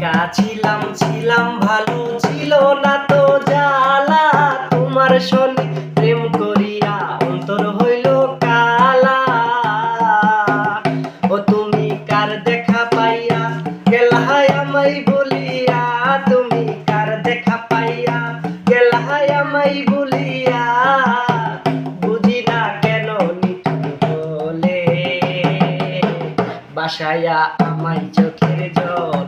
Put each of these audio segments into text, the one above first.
একা ছিলাম ছিলাম, ভালো ছিল না তো জ্বালা। তোমার শনি প্রেম করিয়া অন্তর হইল কালা। ও তুমি কার দেখা পাইয়া? গেলহাই আমাই বলিয়া, তুমি কার দেখা পাইয়া? গেলহাই আমাই বলিয়া, বুঝি না কেন বলে। বাসায়া আমাই চোখের জলে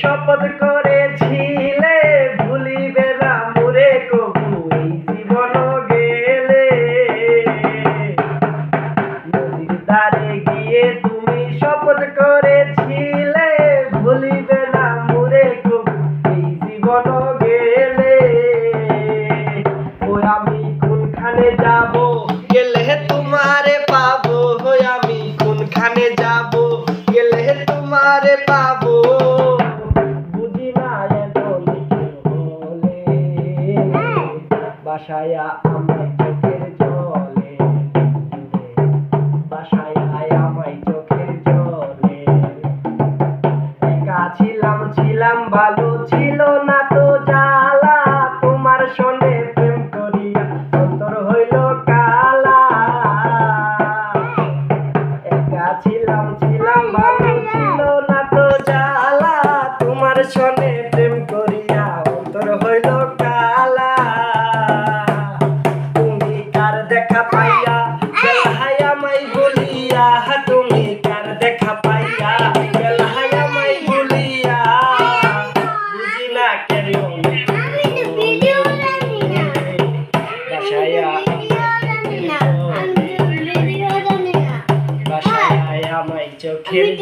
শপথ করেছিলে, ভুলিবে না মোরে কবু জীবন গেলে। নদীর দ্বারে গিয়ে তুমি শপথ করেছিলে, ভুলিবে না মোরে কবু জীবন গেলে। ও আমি কোনখানে যাব? গেলে তোমারে পাবো আমি কোনখানে যাব? গেলে তোমারে পাবো। বাসায়া আমায় চোখের জলে বাসায় আমায় চোখের জলে। একা ছিলাম ছিলাম, ভালো ছিল না তো জ্বালা বাসায় আমায় চোখের